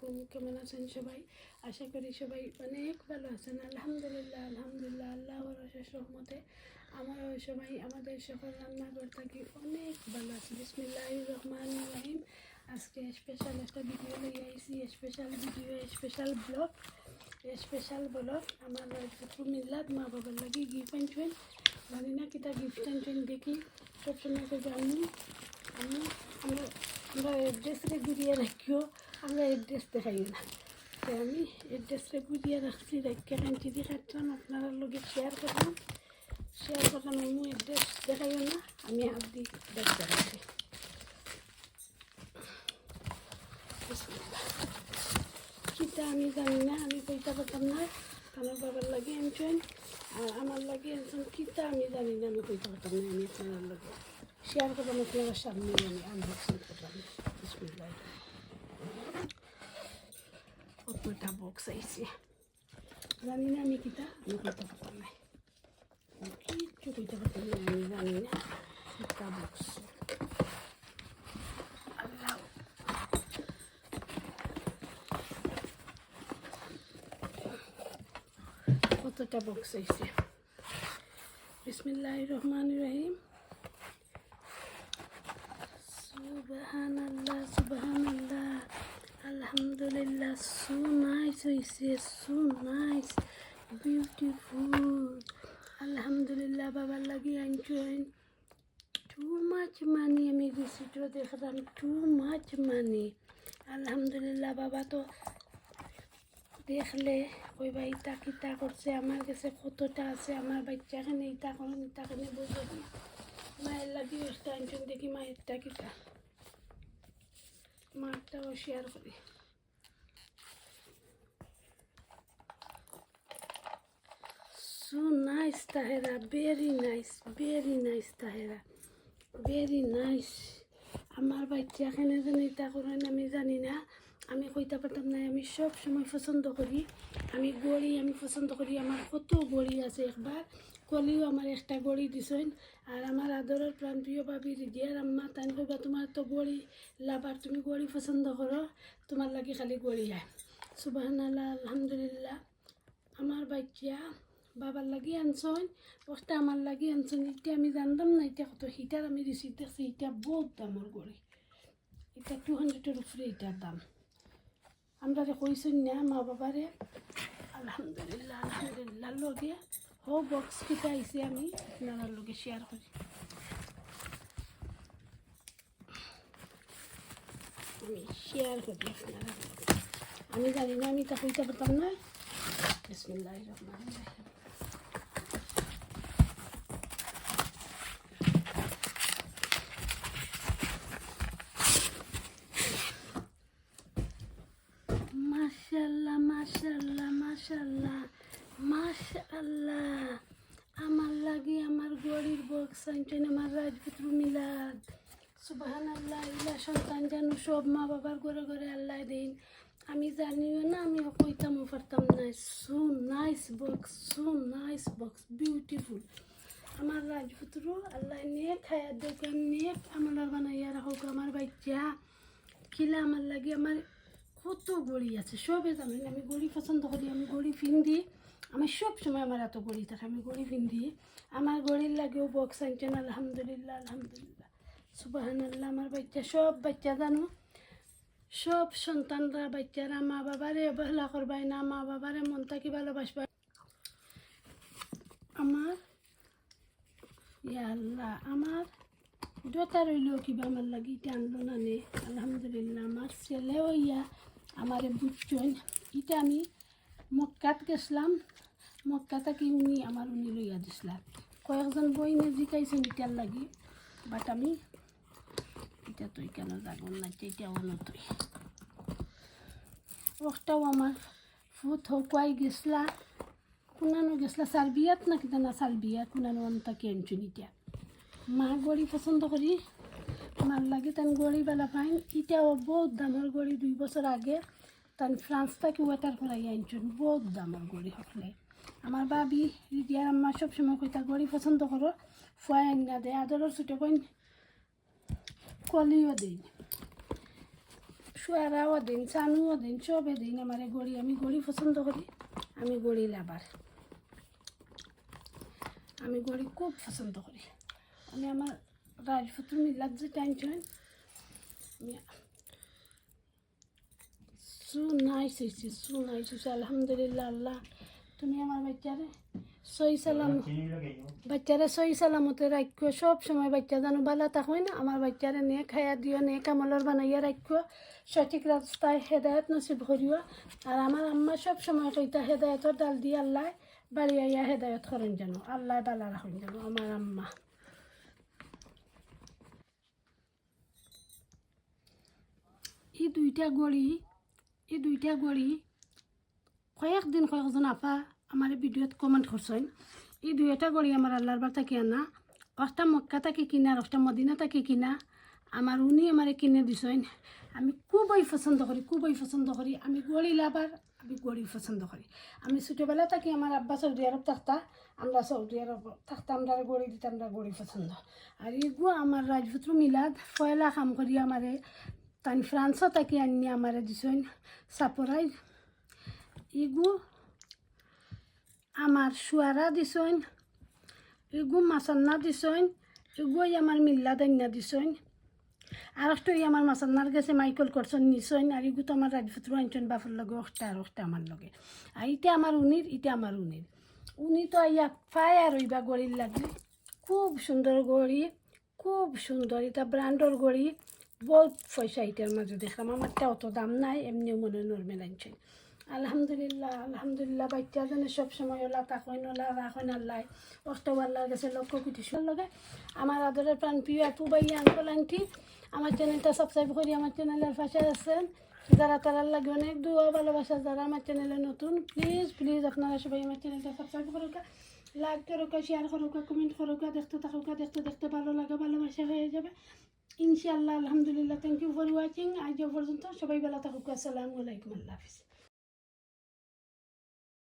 আলাইকুম, কেমন আছেন সবাই? আশা করি সবাই অনেক ভালো আছেন। আলহামদুলিল্লাহ আলহামদুলিল্লাহ আল্লাহ শেষ রহমতে আমরা সবাই, আমাদের সকল রান্নাঘর থাকি অনেক ভালো আছি। বিসমিল্লাহ রহমান রহিম। আজকে স্পেশাল একটা ভিডিও লই আইছি special video special vlog special vlog আমার মিল্লাদ মা বাবার লাগি গিফট আনছেন জানি না কিতা গিফট আনছেন দেখি, সবসময় করে আমি আমি আমরা আমরা এড্রেসরে ঘুরিয়ে রাখিও। আমরা এড্রেস দেখাইও না। তো আমি এড্রেসরে ঘুরিয়ে রাখছি, রাখিয়া কাঞ্চি দিয়ে খাচ্ছিলাম আপনারা লগে শেয়ার করলাম শেয়ার করলাম আমি এড্রেস দেখাইও না, আমি হাত দিয়ে দেখতে রাখছি কিতা আমি জানি না, আমি কইতা পারতাম না। আমার বাবার লাগে আনছেন আর আমার লাগে আনছেন কিতা আমি জানি না, আমি কইতা পারতাম না, আমি আপনার লগে। শেয়ার করলাম আপনার সামনে, আমি আনবক্সিং কতটা বক্স আইছে জানি না আমি কিতা আমি কইতা পারতাম না কিচ্ছু কইতে পারতাম না আমি জানি না কিতা বক্স কতটা বক্স আইছে বিসমিল্লাহ রহমান রহিম সুবাহান আলহামদুলিল্লাহ সো নাইস হয়েছে সো নাইস বিউটিফুল আলহামদুলিল্লাহ বাবার লাগি আনছেন টু মাচ মানি আমি রিসিটও দেখলাম টু মাচ মানি আলহামদুলিল্লাহ বাবা তো দেখলে ওই ভাই ইটা কিতা করছে আমার কাছে কতটা আছে আমার বাচ্চাখানে ইটা করেন ইটাখানে বুঝে না মায়ের লাগি আনছেন দেখি মায়েরটা কিতা মারটাও শেয়ার করি so nice Tahera very nice very nice Tahera very nice আমার বাচ্চা এখানে যেন এটা করেন আমি জানি না। আমি কইতে পারতাম না, আমি সব সময় পছন্দ করি। আমি গড়ি, আমি পছন্দ করি। আমার কত গড়ি আছে একবার। কলিও আমার একটা গড়ি দিছেন। আর আমার আদরের প্রাণপ্রিয় ভাবি রিজিয়ার আম্মা, তাই কইবা, তোমার তো গড়ি লাভার তুমি গড়ি পছন্দ করো। তোমার লাগে খালি গড়ি হয় সুবাহ আলহামদুলিল্লাহ। আমার বাচ্চা বাবার লাগি আনছন ওটা আমার লাগি আনছন এটা আমি জানতাম না এটা কত হিটার আমি রিসিভ দেখছি এটা বহুত দামর গড়ি। এটা টু হান্ড্রেডের উপরে এটার দাম। আমরা কইছেন না, মা বাবারে আলহামদুলিল্লাহ আলহামদুলিল্লাহ, লগে হো বক্স কিটা আইসে আমি আপনার লগে শেয়ার করি আমি শেয়ার করি আপনারা আমি জানি না, আমি তা কইতে পারতাম না। বিসমিল্লাহ রহমান রহিম মাশাল্লাহ মাশাল্লাহ মাশাল্লাহ মাশাল্লাহ আমার লাগে আমার আনছেন আমার রাজপুত্র মিলাদ। সুবাহান আল্লাহ ইলা সন্তান যেন সব মা বাবার ঘরে ঘরে আল্লাহ দিন। আমি জানিও না আমি কইতাম পারতাম না so nice box so nice box beautiful আমার রাজপুত্র আল্লাহ নিয়ে খায়া দোকান নিয়ে আমার বানাইয়া রাখুক আমার বাচ্চা। খিলা আমার লাগে আমার কত গড়ি আছে, সবে জানেন, আমি গড়ি পছন্দ করি, আমি গড়ি ফিন্দি আমি সব সময় আমার এত গড়ি থাকে, আমি গড়ি ফিন্দি আমার গড়ির লাগেও বক্স আনছেন আলহামদুলিল্লাহ আলহামদুলিল্লাহ। সুবাহান আল্লাহ আমার বাচ্চা, সব বাচ্চা জানো। সব সন্তানরা, বাচ্চারা, মা বাবারে অবহেলা করবাই না, মা বাবারে মন থাকি ভালোবাসবাই আমার, ইয়া আমার দোতা রইলেও কিবা আমার লাগি এটা আনলো না নে। আলহামদুলিল্লাহ, আমার ছেলেও ইয়া আমারে বুঝছেন এটা আমি মক্কাত গেছিলাম মক্কা থাকি উনি আমার উনি লইয়া দিছিলাম কয়েকজন বইনে জিকাইছেন এটার লাগি বাট আমি এটা তুই কেন যাগুন না এটা অনতই ওটাও আমার ফুট হকুয়াই গেছলা কোনানো গেছলা সার্বিয়াত না কিনা না সার্বিয়া কোনানো অন্তাকে আনছুন এটা মা গড়ি পছন্দ করি মার লাগে তান গড়ি বেলা পাইন এটাও বহুত দামের গড়ি দুই বছর আগে তান ফ্রান্স থেকে ওয়েটার করাই আনছেন বহুত দামের গড়ি হকলে। আমার বাবি রিদিয়ার আম্মা সবসময় কইতা গড়ি পছন্দ করো ফুয়াই আন্না দেয়, আদরের ছুটে কইন কলিও দেই। শুয়ারাও দিন, চানুও দিন, সবে দিন আমার গড়ি, আমি গড়ি পছন্দ করি, আমি গড়ি লাবার আমি গড়ি খুব পছন্দ করি। আমি আমার রাজপুত্র মিলাদ যে টেনশন আমি সু নাই সু হয়েছে আলহামদুলিল্লাহ, আল্লাহ তুমি আমার বাচ্চারে সই সালাম বাচ্চারা সই সালামতে রাখো সব সময় বাচ্চা জানো বালা থাকোই না আমার বাচ্চারা নিয়ে খাইয়া দিও নিয়ে কামলার বানাইয়া রাখো সঠিক রাস্তায় হেদায়ত নসিব করিও। আর আমার আম্মা সব সময় কইতা হেদায়তর ডাল দিয়ে আল্লাহ বাড়ি আইয়া হেদায়ত করেন যেন আল্লাহ বালা রাখেন যেন আমার আম্মা। এই দুইটা গড়ি এই দুইটা গড়ি কয়েকদিন কয়েকজন আপা আমার ভিডিওত কমেন্ট করছেন এই দুইটা গড়ি আমার আল্লাহর বার থাকি আনা। একটা মক্কা থাকি কিনা একটা মদিনা থাকি কিনা। আমার উনি আমারে কিনে দিছেন। আমি খুবই পছন্দ করি, খুবই পছন্দ করি। আমি গড়ি লাবার আমি গড়ি পছন্দ করি। আমি ছোটোবেলা থাকি আমার আব্বা সৌদি আরব থাকতা। আমরা সৌদি আরব থাকতাম আমরা গড়ি দিতাম আমরা গড়ি পছন্দ আর এগু আমার রাজপুত্র মিলাদ, ফয়লা কাম করি আমারে তাই ফ্রান্সও থাকি আনি আমারে দিছেন। সাপরাই ইগু আমার শুয়ারা দিছইন, ইগু মাসান্না দিছইন, ইগুই আমার মিল্লা দান্না দিছইন। আর একটা আমার মাসান্নার গেছে মাইকেল করছন নিছইন আর ইগু তো আমার রাজপুত্র আনছন বাপর লগে অষ্টা আর অষ্টা আমার লগে। আর ইটা আমার উনির ইটা আমার উনির উনি তো আইয়া পায় আর ওইবা গড়ির লাগে। খুব সুন্দর গড়ি খুব সুন্দর এটা ব্র্যান্ডর গড়ি বহুত পয়সা এটার মাঝে দেখলাম আমারটা অত দাম নাই, এমনিও মনে নর্মেল আনছেন আলহামদুলিল্লাহ আলহামদুলিল্লাহ বাচ্চা জানে সবসময় ওলা তাকইন ওলা রাখেন আল্লাহ অষ্ট আল্লাহর কাছে লক্ষ্য কোটি সুর লগে আমার আদরের প্রাণ প্রিয় আপু ভাই আঙ্কল আন্টি আমার চ্যানেলটা সাবস্ক্রাইব করি আমার চ্যানেলের পাশে আছেন। যারা তারার লাগে অনেক দোয়া ভালোবাসা যারা আমার চ্যানেলে নতুন প্লিজ প্লিজ আপনারা সবাই আমার চ্যানেলটা সাবস্ক্রাইব করুক লাইক করুক শেয়ার করুক কমেন্ট করুক দেখতে থাকুক, দেখতে দেখতে ভালো লাগে, ভালোবাসা হয়ে যাবে। ইনশাআল্লাহ, আলহামদুলিল্লাহ থ্যাংক ইউ ফর ওয়াচিং আজ পর্যন্ত সবাই ভালো থাকুক, আসসালামু আলাইকুম, আল্লাহ হাফিজ।